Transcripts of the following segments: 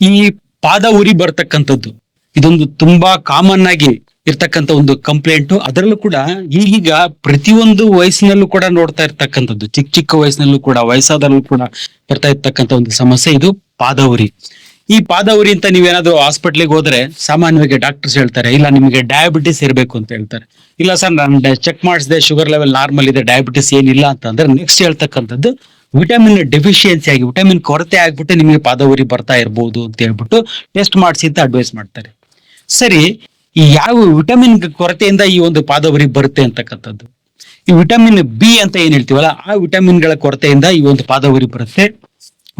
ಈ ಪಾದ ಉರಿ ಬರ್ತಕ್ಕಂಥದ್ದು. ಇದೊಂದು ತುಂಬಾ ಕಾಮನ್ ಆಗಿ ಇರ್ತಕ್ಕಂಥ ಒಂದು ಕಂಪ್ಲೇಂಟ್ ಅದರಲ್ಲೂ ಕೂಡ ಈಗೀಗ ಪ್ರತಿಯೊಂದು ವಯಸ್ಸಿನಲ್ಲೂ ಕೂಡ ನೋಡ್ತಾ ಇರ್ತಕ್ಕಂಥದ್ದು. ಚಿಕ್ಕ ಚಿಕ್ಕ ವಯಸ್ಸಿನಲ್ಲೂ ಕೂಡ ವಯಸ್ಸಾದಲ್ಲೂ ಕೂಡ ಬರ್ತಾ ಇರ್ತಕ್ಕಂಥ ಒಂದು ಸಮಸ್ಯೆ ಇದು ಪಾದ ಉರಿ. ಈ ಪಾದ ಉರಿ ಅಂತ ನೀವೇನಾದ್ರೂ ಹಾಸ್ಪಿಟ್ಲಿಗೆ ಹೋದ್ರೆ ಸಾಮಾನ್ಯವಾಗಿ ಡಾಕ್ಟರ್ಸ್ ಹೇಳ್ತಾರೆ, ಇಲ್ಲ, ನಿಮಗೆ ಡಯಾಬಿಟಿಸ್ ಇರಬೇಕು ಅಂತ ಹೇಳ್ತಾರೆ. ಇಲ್ಲ, ಸರ್, ನಾನು ಚೆಕ್ ಮಾಡಿಸಿದೆ ಶುಗರ್ ಲೆವೆಲ್ ನಾರ್ಮಲ್ ಇದೆ ಡಯಾಬಿಟಿಸ್ ಏನಿಲ್ಲ ಅಂತಂದ್ರೆ ನೆಕ್ಸ್ಟ್ ಹೇಳ್ತಕ್ಕಂಥದ್ದು ವಿಟಮಿನ್ ಡೆಫಿಷಿಯನ್ಸಿ ಆಗಿ, ವಿಟಮಿನ್ ಕೊರತೆ ಆಗ್ಬಿಟ್ಟು ನಿಮಗೆ ಪಾದ ಉರಿ ಬರ್ತಾ ಇರ್ಬೋದು ಅಂತ ಹೇಳ್ಬಿಟ್ಟು ಟೆಸ್ಟ್ ಮಾಡಿಸಿ ಅಂತ ಅಡ್ವೈಸ್ ಮಾಡ್ತಾರೆ. ಸರಿ, ಈ ಯಾವ ವಿಟಮಿನ್ ಕೊರತೆಯಿಂದ ಈ ಒಂದು ಪಾದವರಿ ಬರುತ್ತೆ ಅಂತಕ್ಕಂಥದ್ದು? ಈ ವಿಟಮಿನ್ ಬಿ ಅಂತ ಏನ್ ಹೇಳ್ತೀವಲ್ಲ, ಆ ವಿಟಮಿನ್ಗಳ ಕೊರತೆಯಿಂದ ಈ ಒಂದು ಪಾದ ಉರಿ ಬರುತ್ತೆ.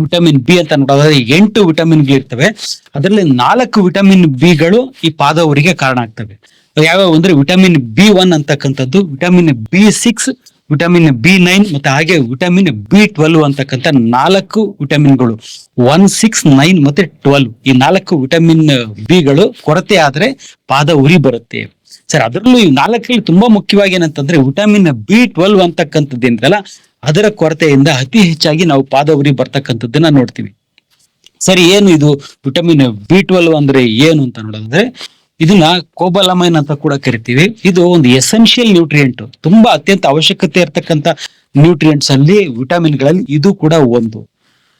ವಿಟಮಿನ್ ಬಿ ಅಂತ ನೋಡೋದಾದ್ರೆ ಎಂಟು ವಿಟಮಿನ್ಗಳಿರ್ತವೆ ಅದರಲ್ಲಿ ನಾಲ್ಕು ವಿಟಮಿನ್ ಬಿಗಳು ಈ ಪಾದವರಿಗೆ ಕಾರಣ ಆಗ್ತವೆ. ಯಾವ್ಯಾವ ಅಂದ್ರೆ ವಿಟಮಿನ್ ಬಿ ಒನ್ ಅಂತಕ್ಕಂಥದ್ದು, vitamin B six vitamin B nine ಮತ್ತೆ ಹಾಗೆ ವಿಟಮಿನ್ ಬಿ ಟ್ವೆಲ್ವ್ ಅಂತಕ್ಕಂಥ ನಾಲ್ಕು ವಿಟಮಿನ್ಗಳು. ಒನ್ ಸಿಕ್ಸ್ ನೈನ್ ಮತ್ತೆ ಟ್ವೆಲ್ವ್. ಈ ನಾಲ್ಕು ವಿಟಮಿನ್ ಬಿಗಳು ಕೊರತೆ ಆದ್ರೆ ಪಾದ ಉರಿ ಬರುತ್ತೆ. ಸರ್, ಅದರಲ್ಲೂ ಈ ನಾಲ್ಕರಲ್ಲಿ ತುಂಬಾ ಮುಖ್ಯವಾಗಿ ಏನಂತಂದ್ರೆ ವಿಟಮಿನ್ ಬಿ ಟ್ವೆಲ್ವ್ ಅಂತಕ್ಕಂಥದ್ದೇನಿದಲ್ಲ ಅದರ ಕೊರತೆಯಿಂದ ಅತಿ ಹೆಚ್ಚಾಗಿ ನಾವು ಪಾದ ಉರಿ ಬರ್ತಕ್ಕಂಥದ್ದನ್ನ ನೋಡ್ತೀವಿ. ಸರಿ, ಏನು ಇದು ವಿಟಮಿನ್ ಬಿ ಟ್ವೆಲ್ವ್ ಅಂದ್ರೆ ಏನು ಅಂತ ನೋಡೋದಾದ್ರೆ ಇದನ್ನ ಕೋಬಲಮೈನ್ ಅಂತ ಕೂಡ ಕರಿತೀವಿ. ಇದು ಒಂದು ಎಸೆನ್ಷಿಯಲ್ ನ್ಯೂಟ್ರಿಯೆಂಟ್ ತುಂಬಾ ಅತ್ಯಂತ ಅವಶ್ಯಕತೆ ಇರತಕ್ಕಂತ ನ್ಯೂಟ್ರಿಯೆಂಟ್ಸ್ ಅಲ್ಲಿ ವಿಟಮಿನ್ಗಳಲ್ಲಿ ಇದು ಕೂಡ ಒಂದು.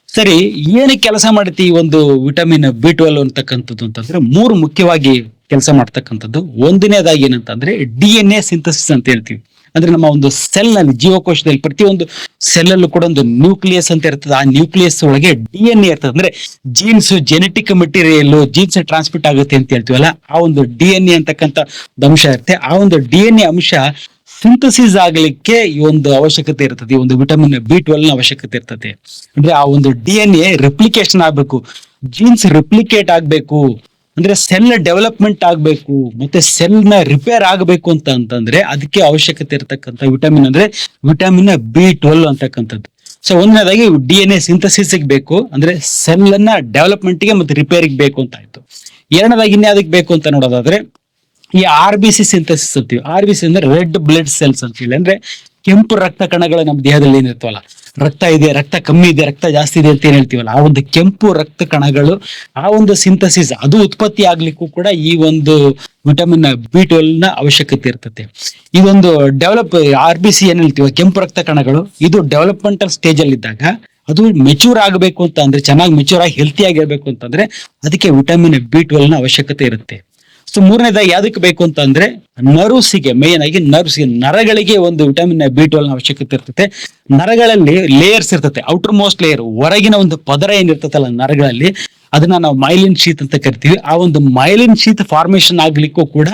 ಸರಿ, ಏನು ಕೆಲಸ ಮಾಡುತ್ತೆ ಈ ಒಂದು ವಿಟಮಿನ್ ಬಿ ಟ್ವೆಲ್ವ್ ಅಂತಕ್ಕಂಥದ್ದು ಅಂತಂದ್ರೆ ಮೂರು ಮುಖ್ಯವಾಗಿ ಕೆಲಸ ಮಾಡ್ತಕ್ಕಂಥದ್ದು. ಒಂದನೇದಾಗಿ ಏನಂತಂದ್ರೆ ಡಿ ಎನ್ ಎ ಸಿಂಥಸಿಸ್ ಅಂತ ಹೇಳ್ತೀವಿ. ಅಂದ್ರೆ ನಮ್ಮ ಒಂದು ಸೆಲ್ನಲ್ಲಿ ಜೀವಕೋಶದಲ್ಲಿ ಪ್ರತಿಯೊಂದು ಸೆಲ್ ಅಲ್ಲೂ ಕೂಡ ಒಂದು ನ್ಯೂಕ್ಲಿಯಸ್ ಅಂತ ಇರ್ತದೆ. ಆ ನ್ಯೂಕ್ಲಿಯಸ್ ಒಳಗೆ ಡಿ ಎನ್ ಎ ಇರ್ತದೆ. ಅಂದ್ರೆ genes genetic material genes transmit ಆಗುತ್ತೆ ಅಂತ ಹೇಳ್ತೀವಲ್ಲ, ಆ ಒಂದು ಡಿ ಎನ್ ಎ ಅಂತಕ್ಕಂಥ ಅಂಶ ಇರುತ್ತೆ. ಆ ಒಂದು ಡಿ ಎನ್ ಎ ಅಂಶ ಸಿಂಥಸಿಸ್ ಆಗ್ಲಿಕ್ಕೆ ಈ ಒಂದು ಅವಶ್ಯಕತೆ ಇರ್ತದೆ. ಈ ಒಂದು ವಿಟಮಿನ್ ಬಿ ನ ಅವಶ್ಯಕತೆ ಇರ್ತದೆ. ಅಂದ್ರೆ ಆ ಒಂದು ಡಿ ಎನ್ ಎ ರೆಪ್ಲಿಕೇಶನ್ ಆಗ್ಬೇಕು. ಜೀನ್ಸ್ ರೆಪ್ಲಿಕೇಟ್ ಆಗ್ಬೇಕು. ಅಂದ್ರೆ ಸೆಲ್ ಡೆವಲಪ್ಮೆಂಟ್ ಆಗ್ಬೇಕು, ಮತ್ತೆ ಸೆಲ್ನ ರಿಪೇರ್ ಆಗ್ಬೇಕು ಅಂತ ಅಂತಂದ್ರೆ ಅದಕ್ಕೆ ಅವಶ್ಯಕತೆ ಇರತಕ್ಕಂಥ ವಿಟಮಿನ್ ಅಂದ್ರೆ ವಿಟಮಿನ್ ಬಿ ಟ್ವೆಲ್ ಅಂತಕ್ಕಂಥದ್ದು. ಸೊ ಒಂದನೇದಾಗಿ ಡಿ ಎನ್ ಎ ಸಿಂಥಸಿಸ್ ಬೇಕು, ಅಂದ್ರೆ ಸೆಲ್ ಅನ್ನ ಡೆವಲಪ್ಮೆಂಟ್ಗೆ ಮತ್ತೆ ರಿಪೇರಿಗೆ ಬೇಕು ಅಂತ ಆಯ್ತು. ಎರಡನೇದಾಗಿ ಇನ್ಯಾವುದಕ್ಕೆ ಬೇಕು ಅಂತ ನೋಡೋದಾದ್ರೆ, ಈ ಆರ್ ಬಿ ಸಿ ಸಿಂಥಸಿಸ್ ಅಂತೀವಿ. ಆರ್ ಬಿ ಸಿ ಅಂದ್ರೆ ರೆಡ್ ಬ್ಲಡ್ ಸೆಲ್ಸ್ ಅಂತ ಹೇಳಿ ಅಂದ್ರೆ ಕೆಂಪು ರಕ್ತ ಕಣಗಳು ನಮ್ಮ ದೇಹದಲ್ಲಿ ಏನಿರ್ತವಲ್ಲ, ರಕ್ತ ಇದೆ, ರಕ್ತ ಕಮ್ಮಿ ಇದೆ, ರಕ್ತ ಜಾಸ್ತಿ ಇದೆ ಅಂತ ಏನ್ ಹೇಳ್ತೀವಲ್ಲ, ಆ ಒಂದು ಕೆಂಪು ರಕ್ತ ಕಣಗಳು, ಆ ಒಂದು ಸಿಂಥಸಿಸ್ ಅದು ಉತ್ಪತ್ತಿ ಆಗ್ಲಿಕ್ಕೂ ಕೂಡ ಈ ಒಂದು ವಿಟಮಿನ್ ಬಿ ಟ್ವೆಲ್ನ ಅವಶ್ಯಕತೆ ಇರ್ತದೆ. ಇದೊಂದು ಡೆವಲಪ್, ಆರ್ ಬಿ ಸಿ ಏನ್ ಹೇಳ್ತೀವಿ, ಕೆಂಪು ರಕ್ತ ಕಣಗಳು, ಇದು ಡೆವಲಪ್ಮೆಂಟಲ್ ಸ್ಟೇಜ್ ಅಲ್ಲಿ ಇದ್ದಾಗ ಅದು ಮೆಚೂರ್ ಆಗಬೇಕು ಅಂತ ಅಂದ್ರೆ, ಚೆನ್ನಾಗಿ ಮೆಚೂರ್ ಆಗಿ ಹೆಲ್ತಿ ಆಗಿರ್ಬೇಕು ಅಂತಂದ್ರೆ ಅದಕ್ಕೆ ವಿಟಮಿನ್ ಬಿ ಟ್ವೆಲ್ನ ಅವಶ್ಯಕತೆ ಇರುತ್ತೆ. ಸೊ ಮೂರನೇದಾಗಿ ಯಾವ್ದಕ್ಕೆ ಬೇಕು ಅಂತ ಅಂದ್ರೆ ನರ್ವ್ಸಿಗೆ ಮೇನ್ ಆಗಿ ನರ್ವ್ಸ್ಗೆ ನರಗಳಿಗೆ ಒಂದು ವಿಟಮಿನ್ ಬಿ ಟ್ವೆಲ್ ಅವಶ್ಯಕತೆ ಇರ್ತದೆ ನರಗಳಲ್ಲಿ ಲೇಯರ್ಸ್ ಇರ್ತದೆ ಔಟರ್ ಮೋಸ್ಟ್ ಲೇಯರ್ ಹೊರಗಿನ ಒಂದು ಪದರ ಏನಿರ್ತದಲ್ಲ ನರಗಳಲ್ಲಿ ಅದನ್ನ ನಾವು ಮೈಲಿನ್ ಶೀತ್ ಅಂತ ಕರಿತೀವಿ. ಆ ಒಂದು ಮೈಲಿನ್ ಶೀತ್ ಫಾರ್ಮೇಶನ್ ಆಗ್ಲಿಕ್ಕೂ ಕೂಡ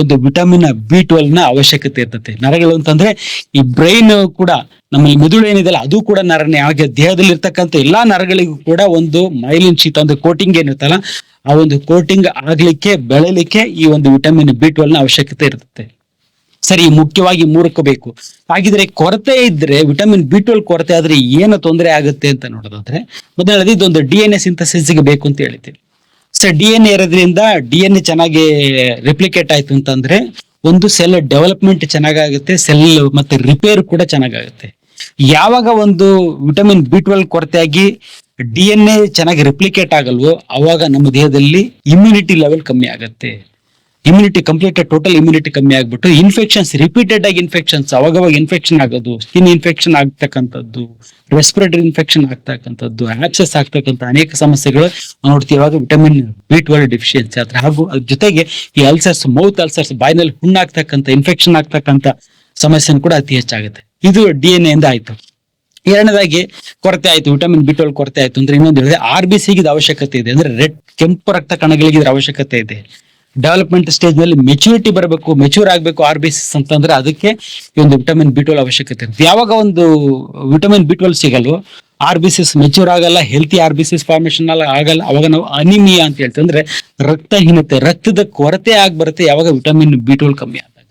ಒಂದು ವಿಟಮಿನ್ ಬಿ ಟ್ವೆಲ್ನ ಅವಶ್ಯಕತೆ ಇರ್ತದೆ. ನರಗಳು ಅಂತಂದ್ರೆ ಈ ಬ್ರೈನ್ ಕೂಡ ನಮ್ಮಲ್ಲಿ ಮೆದುಳು ಏನಿದೆಯಲ್ಲ, ಅದು ಕೂಡ ನರನೇ. ಹಾಗೆ ದೇಹದಲ್ಲಿ ಇರ್ತಕ್ಕಂಥ ಎಲ್ಲಾ ನರಗಳಿಗೂ ಕೂಡ ಒಂದು ಮೈಲಿನ್ ಶೀತ ಒಂದು ಕೋಟಿಂಗ್ ಏನಿರ್ತಲ್ಲ ಆ ಒಂದು ಕೋಟಿಂಗ್ ಆಗ್ಲಿಕ್ಕೆ, ಬೆಳಲಿಕ್ಕೆ ಈ ಒಂದು ವಿಟಮಿನ್ ಬಿ ಟ್ವೆಲ್ನ ಅವಶ್ಯಕತೆ ಇರುತ್ತೆ ಸರಿ, ಮುಖ್ಯವಾಗಿ ಮೂರಕ್ಕೆ ಬೇಕು. ಹಾಗಿದ್ರೆ ಕೊರತೆ ಇದ್ರೆ, ವಿಟಮಿನ್ ಬಿ ಟ್ವೆಲ್ ಕೊರತೆ ಆದ್ರೆ ಏನು ತೊಂದರೆ ಆಗುತ್ತೆ ಅಂತ ನೋಡೋದಾದ್ರೆ ಮೊದಲ ಇದೊಂದು ಡಿ ಎನ್ ಎ ಸಿಂಥಸಿಸ್ಗೆ ಬೇಕು ಅಂತ ಹೇಳ್ತೀವಿ ಸರ್ ಡಿ ಎನ್ ಎ ಇರೋದ್ರಿಂದ ಡಿ ಎನ್ ಎ ಚೆನ್ನಾಗಿ ರಿಪ್ಲಿಕೇಟ್ ಆಯ್ತು ಅಂತಂದ್ರೆ, ಒಂದು ಸೆಲ್ ಡೆವಲಪ್ಮೆಂಟ್ ಚೆನ್ನಾಗಾಗುತ್ತೆ, ಸೆಲ್ ಮತ್ತೆ ರಿಪೇರ್ ಕೂಡ ಚೆನ್ನಾಗಾಗುತ್ತೆ. ಯಾವಾಗ ಒಂದು ವಿಟಮಿನ್ ಬಿ ಟ್ವೆಲ್ ಕೊರತೆಯಾಗಿ ಡಿ ಎನ್ ಎ ಚೆನ್ನಾಗಿ ರಿಪ್ಲಿಕೇಟ್ ಆಗಲ್ವೋ, ಅವಾಗ ನಮ್ಮ ದೇಹದಲ್ಲಿ ಇಮ್ಯುನಿಟಿ ಲೆವೆಲ್ ಕಮ್ಮಿ ಆಗುತ್ತೆ. ಇಮ್ಯುನಿಟಿ ಕಂಪ್ಲೀಟ್ ಟೋಟಲ್ ಇಮ್ಯುನಿಟಿ ಕಮ್ಮಿ ಆಗ್ಬಿಟ್ಟು ಇನ್ಫೆಕ್ಷನ್ಸ್ ರಿಪೀಟೆಡ್ ಆಗಿ ಇನ್ಫೆಕ್ಷನ್ಸ್ ಅವಾಗವಾಗ ಇನ್ಫೆಕ್ಷನ್ ಆಗೋದು ಸ್ಕಿನ್ ಇನ್ಫೆಕ್ಷನ್ ಆಗ್ತಕ್ಕಂಥದ್ದು ರೆಸ್ಪಿರೇಟರಿ ಇನ್ಫೆಕ್ಷನ್ ಆಗ್ತಕ್ಕಂಥದ್ದು ಆಕ್ಸೆಸ್ ಆಗ್ತಕ್ಕಂಥ ಅನೇಕ ಸಮಸ್ಯೆಗಳು. ನೋಡ್ತೀವಿ ಅವಾಗ ವಿಟಮಿನ್ ಬಿ ಟ್ವೆಲ್ ಡಿಫಿಷಿಯನ್ಸಿ ಆದ್ರೆ ಹಾಗೂ ಅದ್ರ ಜೊತೆಗೆ ಈ ಅಲ್ಸರ್ಸ್ ಮೌತ್ ಅಲ್ಸರ್ಸ್ ಬಾಯಿನಲ್ಲಿ ಹುಣ್ಣಾಗ್ತಕ್ಕಂಥ ಇನ್ಫೆಕ್ಷನ್ ಆಗ್ತಕ್ಕಂಥ ಸಮಸ್ಯೆನ ಕೂಡ ಅತಿ ಹೆಚ್ಚಾಗುತ್ತೆ. ಇದು ಡಿ ಎನ್ ಎಂದ ಆಯ್ತು. ಎರಡನೇದಾಗಿ ಕೊರತೆ ಆಯ್ತು ವಿಟಮಿನ್ ಬಿ ಟ್ವೆಲ್ ಕೊರತೆ ಆಯ್ತು ಅಂದ್ರೆ ಇನ್ನೊಂದು ಹೇಳಿದ್ರೆ ಆರ್ ಬಿ ಸಿಗಿದ ಅವಶ್ಯಕತೆ ಇದೆ. ಅಂದ್ರೆ ರೆಡ್ ಕೆಂಪು ರಕ್ತ ಕಣಗಳಿಗೆ ಇದ್ರ ಅವಶ್ಯಕತೆ ಇದೆ. ಡೆವಲಪ್ಮೆಂಟ್ ಸ್ಟೇಜ್ನಲ್ಲಿ ಮೆಚುರಿಟಿ ಬರಬೇಕು ಮೆಚೂರ್ ಆಗಬೇಕು ಆರ್ ಬಿ ಸಿಸ್ ಅಂತಂದ್ರೆ ಅದಕ್ಕೆ ಈ ಒಂದು ವಿಟಮಿನ್ ಬಿ ಟ್ವೆಲ್ ಅವಶ್ಯಕತೆ. ಇರುತ್ತೆ ಯಾವಾಗ ಒಂದು ವಿಟಮಿನ್ ಬಿ ಟ್ವೆಲ್ ಸಿಗಲ್ವೋ ಆರ್ ಬಿ ಸಿಸ್ ಮೆಚೂರ್ ಆಗಲ್ಲ healthy R B Cs formation ಆಗಲ್ಲ, ಅವಾಗ ನಾವು ಅನಿಮಿಯಾ ಅಂತ ಹೇಳ್ತಂದ್ರೆ ರಕ್ತಹೀನತೆ, ರಕ್ತದ ಕೊರತೆ ಆಗಿ ಬರುತ್ತೆ ಯಾವಾಗ ವಿಟಮಿನ್ ಬಿ ಟ್ವೆಲ್ ಕಮ್ಮಿ ಆದಾಗ.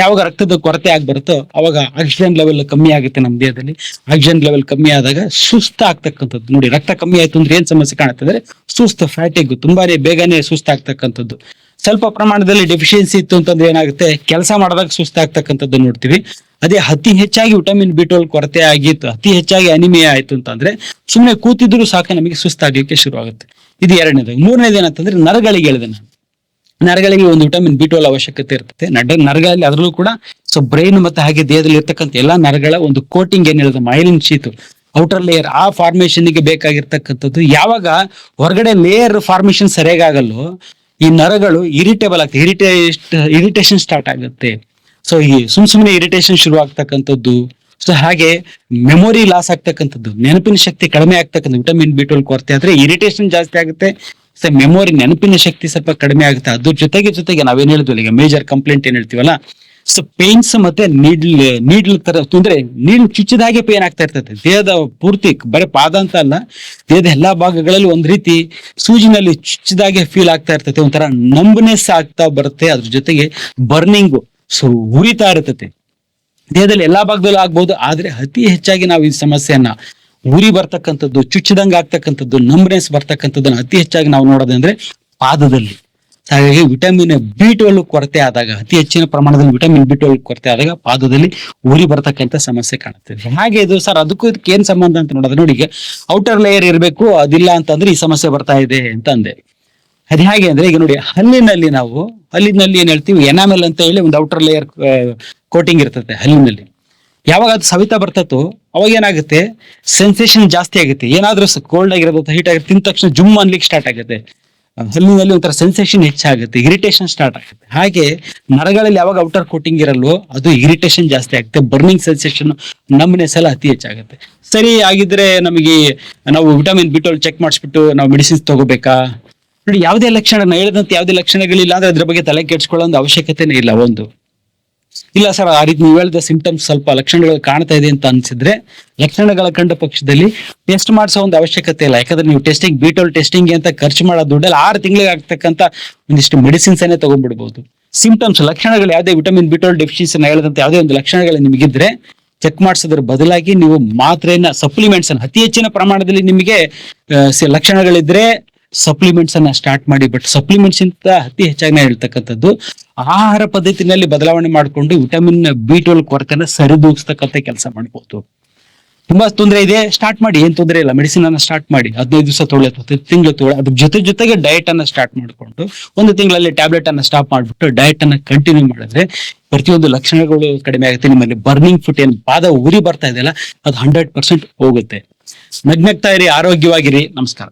ಯಾವಾಗ ರಕ್ತದ ಕೊರತೆ ಆಗಿ ಬರುತ್ತೋ, ಅವಾಗ ಆಕ್ಸಿಜನ್ ಲೆವೆಲ್ ಕಮ್ಮಿ ಆಗುತ್ತೆ ನಮ್ಮ ದೇಹದಲ್ಲಿ. ಆಕ್ಸಿಜನ್ ಲೆವೆಲ್ ಕಮ್ಮಿ ಆದಾಗ ಸುಸ್ತ ಆಗ್ತಕ್ಕಂಥದ್ದು. ನೋಡಿ, ರಕ್ತ ಕಮ್ಮಿ ಆಯ್ತು ಅಂದ್ರೆ ಏನ್ ಸಮಸ್ಯೆ ಕಾಣುತ್ತೆ ಅಂದ್ರೆ ಸುಸ್ತು ಫ್ಯಾಟಿಗ್ ತುಂಬಾನೇ ಬೇಗನೆ ಸುಸ್ತಾಗ್ತಕ್ಕಂಥದ್ದು ಸ್ವಲ್ಪ ಪ್ರಮಾಣದಲ್ಲಿ ಡೆಫಿಷಿಯನ್ಸಿ ಇತ್ತು ಅಂತಂದ್ರೆ ಏನಾಗುತ್ತೆ? ಕೆಲಸ ಮಾಡಿದಾಗ ಸುಸ್ತಾಗ್ತಕ್ಕಂಥದ್ದು ನೋಡ್ತೀವಿ. ಅದೇ ಅತಿ ಹೆಚ್ಚಾಗಿ ವಿಟಮಿನ್ ಬಿ ಟ್ವೆಲ್ ಕೊರತೆ ಆಗಿತ್ತು, ಅತಿ ಹೆಚ್ಚಾಗಿ ಅನಿಮಿಯಾ ಆಯ್ತು ಅಂತಂದ್ರೆ ಸುಮ್ಮನೆ ಕೂತಿದ್ರು ಸಾಕು ನಮಗೆ ಸುಸ್ತಾಗ್ಲಿಕ್ಕೆ ಶುರು ಆಗುತ್ತೆ ಇದು ಎರಡನೇದು. ಮೂರನೇದು ಏನಂತಂದ್ರೆ ನರಗಳಿಗೆ ಹೇಳಿದೆ ನಾನು. ನರಗಳಿಗೆ ಒಂದು ವಿಟಮಿನ್ ಬಿ ಟ್ವೆಲ್ ಅವಶ್ಯಕತೆ ಇರ್ತದೆ. ನಡ ನರಗಳಲ್ಲಿ ಅದರಲ್ಲೂ ಕೂಡ ಸೊ ಬ್ರೈನ್ ಮತ್ತೆ ಹಾಗೆ ದೇಹದಲ್ಲಿ ಇರ್ತಕ್ಕಂಥ ಎಲ್ಲಾ ನರಗಳ ಒಂದು ಕೋಟಿಂಗ್ ಏನ್ ಹೇಳಿದೆ ಮೈಲಿನ್ ಶೀತು ಔಟರ್ ಲೇಯರ್ ಆ ಫಾರ್ಮೇಶನ್ಗೆ ಬೇಕಾಗಿರ್ತಕ್ಕಂಥದ್ದು ಯಾವಾಗ ಹೊರಗಡೆ ಲೇಯರ್ ಫಾರ್ಮೇಶನ್ ಸರಿಯಾಗಲ್ಲೋ ಈ ನರಗಳು ಇರಿಟೇಬಲ್ ಆಗ್ತದೆ ಇರಿಟೇಟ್ ಇರಿಟೇಷನ್ ಸ್ಟಾರ್ಟ್ ಆಗುತ್ತೆ. ಸೊ ಈ ಸುಮ್ ಸುಮ್ಮನೆ ಇರಿಟೇಷನ್ ಶುರು ಆಗ್ತಕ್ಕಂಥದ್ದು ಸೊ ಹಾಗೆ ಮೆಮೊರಿ ಲಾಸ್ ಆಗ್ತಕ್ಕಂಥದ್ದು, ನೆನಪಿನ ಶಕ್ತಿ ಕಡಿಮೆ ಆಗ್ತಕ್ಕಂಥ ವಿಟಮಿನ್ ಬಿ ಟ್ವೆಲ್ ಕೊರತೆ ಆದ್ರೆ ಇರಿಟೇಷನ್ ಜಾಸ್ತಿ ಆಗುತ್ತೆ. ಸೊ ಮೆಮೊರಿ ನೆನಪಿನ ಶಕ್ತಿ ಸ್ವಲ್ಪ ಕಡಿಮೆ ಆಗುತ್ತೆ. ಅದ್ರ ಜೊತೆಗೆ ಜೊತೆಗೆ ನಾವೇನ್ ಹೇಳಿದ್ವಿ ಈಗ ಮೇಜರ್ ಕಂಪ್ಲೇಂಟ್ ಏನ್ ಹೇಳ್ತೀವಲ್ಲ ಸೊ ಪೇನ್ಸ್ ಮತ್ತೆ ನೀಡ್ಲ್ ನೀಡ್ಲ್ ತರ ಅಂದ್ರೆ ನೀಡ್ಲ್ ಚುಚ್ಚಿದಾಗೆ ಪೇನ್ ಆಗ್ತಾ ಇರ್ತದೆ. ದೇಹದ ಪೂರ್ತಿ ಬರೀ ಪಾದ ಅಂತ ಅಲ್ಲ, ದೇಹದ ಎಲ್ಲಾ ಭಾಗಗಳಲ್ಲಿ ಒಂದ್ ರೀತಿ ಸೂಜಿನಲ್ಲಿ ಚುಚ್ಚಿದಾಗೆ ಫೀಲ್ ಆಗ್ತಾ ಇರ್ತದೆ. ಒಂಥರ ನಂಬನೆಸ್ ಆಗ್ತಾ ಬರುತ್ತೆ. ಅದ್ರ ಜೊತೆಗೆ ಬರ್ನಿಂಗು ಸೊ ಉರಿತಾ ಇರ್ತದೆ. ದೇಹದಲ್ಲಿ ಎಲ್ಲಾ ಭಾಗದಲ್ಲೂ ಆಗ್ಬಹುದು ಆದ್ರೆ ಅತಿ ಹೆಚ್ಚಾಗಿ ನಾವು ಈ ಸಮಸ್ಯೆಯನ್ನ ಉರಿ ಬರ್ತಕ್ಕಂಥದ್ದು ಚುಚ್ಚಿದಂಗೆ ಆಗ್ತಕ್ಕಂಥದ್ದು ನಂಬ್ನೆಸ್ ಬರ್ತಕ್ಕಂಥದ್ದನ್ನ ಅತಿ ಹೆಚ್ಚಾಗಿ ನಾವು ನೋಡೋದಂದ್ರೆ ಪಾದದಲ್ಲಿ. ಹಾಗಾಗಿ ವಿಟಮಿನ್ ಬಿ ಟ್ವೆಲ್ ಕೊರತೆ ಆದಾಗ, ಅತಿ ಹೆಚ್ಚಿನ ಪ್ರಮಾಣದಲ್ಲಿ ವಿಟಮಿನ್ ಬಿ ಟ್ವೆಲ್ ಕೊರತೆ ಆದಾಗ ಪಾದದಲ್ಲಿ ಉರಿ ಬರ್ತಕ್ಕಂಥ ಸಮಸ್ಯೆ ಕಾಣುತ್ತದೆ ಹಾಗೆ ಇದು ಸರ್, ಅದಕ್ಕೂ ಇದಕ್ಕೆ ಏನ್ ಸಂಬಂಧ ಅಂತ ನೋಡೋದು ನೋಡಿ ಔಟರ್ ಲೇಯರ್ ಇರಬೇಕು, ಅದಿಲ್ಲ ಅಂತಂದ್ರೆ ಈ ಸಮಸ್ಯೆ ಬರ್ತಾ ಇದೆ ಅಂತ ಅಂದೆ. ಅದು ಹೇಗೆ ಅಂದ್ರೆ, ಈಗ ನೋಡಿ, ಹಲ್ಲಿನಲ್ಲಿ ನಾವು, ಹಲ್ಲಿನಲ್ಲಿ ಏನ್ ಹೇಳ್ತೀವಿ ಎನಾಮೆಲ್ ಅಂತ ಹೇಳಿ ಒಂದು ಔಟರ್ ಲೇಯರ್ ಕೋಟಿಂಗ್ ಇರ್ತದೆ ಹಲ್ಲಿನಲ್ಲಿ. ಯಾವಾಗ ಅದು ಸವಿತಾ ಬರ್ತತೋ ಅವಾಗ ಏನಾಗುತ್ತೆ ಸೆನ್ಸೇಷನ್ ಜಾಸ್ತಿ ಆಗುತ್ತೆ. ಏನಾದ್ರೂ ಕೋಲ್ಡ್ ಆಗಿರೋದು ಹೀಟ್ ಆಗಿರೋ ತಿಂದ ತಕ್ಷಣ ಜುಮ್ ಅನ್ಲಿಕ್ಕೆ ಸ್ಟಾರ್ಟ್ ಆಗುತ್ತೆ. ಹಲ್ಲಿನಲ್ಲಿ ಒಂಥರ ಸೆನ್ಸೇಷನ್ ಹೆಚ್ಚಾಗುತ್ತೆ ಇರಿಟೇಷನ್ ಸ್ಟಾರ್ಟ್ ಆಗುತ್ತೆ. ಹಾಗೆ ನರಗಳಲ್ಲಿ ಯಾವಾಗ ಔಟರ್ ಕೋಟಿಂಗ್ ಇರಲ್ವೋ ಅದು ಇರಿಟೇಷನ್ ಜಾಸ್ತಿ ಆಗುತ್ತೆ ಬರ್ನಿಂಗ್ ಸೆನ್ಸೇಷನ್ ನಮ್ನೆಸ್ ಎಲ್ಲ ಅತಿ ಹೆಚ್ಚಾಗುತ್ತೆ. ಸರಿ ಆಗಿದ್ರೆ ನಮಗೆ ನಾವು ವಿಟಮಿನ್ ಬಿಟೋಲ್ ಚೆಕ್ ಮಾಡಿಸ್ಬಿಟ್ಟು ನಾವು ಮೆಡಿಸಿನ್ಸ್ ತಗೋಬೇಕಾ? ನೋಡಿ, ಯಾವುದೇ ಲಕ್ಷಣ ಹೇಳಿದಂತೆ ಯಾವುದೇ ಲಕ್ಷಣಗಳಿಲ್ಲ ಅಂದ್ರೆ ಅದ್ರ ಬಗ್ಗೆ ತಲೆ ಕೆಡ್ಸ್ಕೊಳ್ಳೋ ಒಂದು ಅವಶ್ಯಕತೆನೇ ಇಲ್ಲ, ಒಂದು. ಇಲ್ಲ ಸರ್, ಆ ರೀತಿ ನೀವು ಹೇಳಿದ ಸಿಂಪ್ಟಮ್ಸ್ ಸ್ವಲ್ಪ ಲಕ್ಷಣಗಳು ಕಾಣ್ತಾ ಇದೆ ಅಂತ ಅನ್ಸಿದ್ರೆ ಲಕ್ಷಣಗಳ ಕಂಡ ಪಕ್ಷದಲ್ಲಿ ಟೆಸ್ಟ್ ಮಾಡಿಸೋ ಒಂದು ಅವಶ್ಯಕತೆ ಇಲ್ಲ. ಯಾಕಂದ್ರೆ ನೀವು ಟೆಸ್ಟಿಂಗ್ ಬಿಟೋಲ್ ಟೆಸ್ಟಿಂಗ್ ಅಂತ ಖರ್ಚು ಮಾಡೋ ದುಡ್ಡಲ್ಲಿ ಆರು ತಿಂಗಳಿಗೆ ಆಗ್ತಕ್ಕಂತ ಒಂದಿಷ್ಟು ಮೆಡಿಸಿನ್ಸ್ ಅನ್ನೇ ತಗೊಂಡ್ಬಿಡ್ಬಹುದು ಸಿಂಪ್ಟಮ್ಸ್ ಲಕ್ಷಣಗಳು ಯಾವುದೇ ವಿಟಮಿನ್ ಬಿಟೋಲ್ ಡೆಫಿಷಿಯನ್ಸಿ ಹೇಳಿದಂತೆ ಯಾವುದೇ ಒಂದು ಲಕ್ಷಣಗಳು ನಿಮಗಿದ್ರೆ ಚೆಕ್ ಮಾಡಿಸೋದ್ರ ಬದಲಾಗಿ ನೀವು ಮಾತ್ರೆಯನ್ನ ಸಪ್ಲಿಮೆಂಟ್ಸ್ ಅನ್ನ ಅತಿ ಹೆಚ್ಚಿನ ಪ್ರಮಾಣದಲ್ಲಿ ನಿಮಗೆ ಲಕ್ಷಣಗಳಿದ್ರೆ ಸಪ್ಲಿಮೆಂಟ್ಸ್ ಅನ್ನ ಸ್ಟಾರ್ಟ್ ಮಾಡಿ ಬಟ್ ಸಪ್ಲಿಮೆಂಟ್ಸ್ ಇಂತ ಅತಿ ಹೆಚ್ಚಾಗಿ ನಾ ಹೇಳ್ತಕ್ಕಂಥದ್ದು ಆಹಾರ ಪದ್ಧತಿನಲ್ಲಿ ಬದಲಾವಣೆ ಮಾಡಿಕೊಂಡು ವಿಟಮಿನ್ ಬಿ ಟ್ವೆಲ್ ಕೊರತೆನ ಸರಿದೂಗಿಸ್ತಕ್ಕಂಥ ಕೆಲಸ ಮಾಡಬಹುದು ತುಂಬಾ ತೊಂದರೆ ಇದೆ ಸ್ಟಾರ್ಟ್ ಮಾಡಿ, ಏನ್ ತೊಂದರೆ ಇಲ್ಲ ಮೆಡಿಸಿನ್ ಅನ್ನ ಸ್ಟಾರ್ಟ್ ಮಾಡಿ, ಹದಿನೈದು ದಿವಸ ತೊಳೆ ಅಥವಾ ತಿಂಗಳು ತೊಳೆ ಅದ್ರ ಜೊತೆ ಜೊತೆಗೆ ಡಯಟ್ ಅನ್ನ ಸ್ಟಾರ್ಟ್ ಮಾಡಿಕೊಂಡು ಒಂದು ತಿಂಗಳಲ್ಲಿ ಟ್ಯಾಬ್ಲೆಟ್ ಅನ್ನ ಸ್ಟಾಪ್ ಮಾಡಿಬಿಟ್ಟು ಡಯಟ್ ಅನ್ನ ಕಂಟಿನ್ಯೂ ಮಾಡಿದ್ರೆ ಪ್ರತಿಯೊಂದು ಲಕ್ಷಣಗಳು ಕಡಿಮೆ ಆಗುತ್ತೆ. ನಿಮ್ಮಲ್ಲಿ ಬರ್ನಿಂಗ್ ಫುಟ್ ಏನು ಪಾದ ಉರಿ ಬರ್ತಾ ಇದೆಯಲ್ಲ ಅದು ಹಂಡ್ರೆಡ್ ಪರ್ಸೆಂಟ್ ಹೋಗುತ್ತೆ. ನಗ್ನಗ್ತಾ ಇರಿ, ಆರೋಗ್ಯವಾಗಿರಿ. ನಮಸ್ಕಾರ.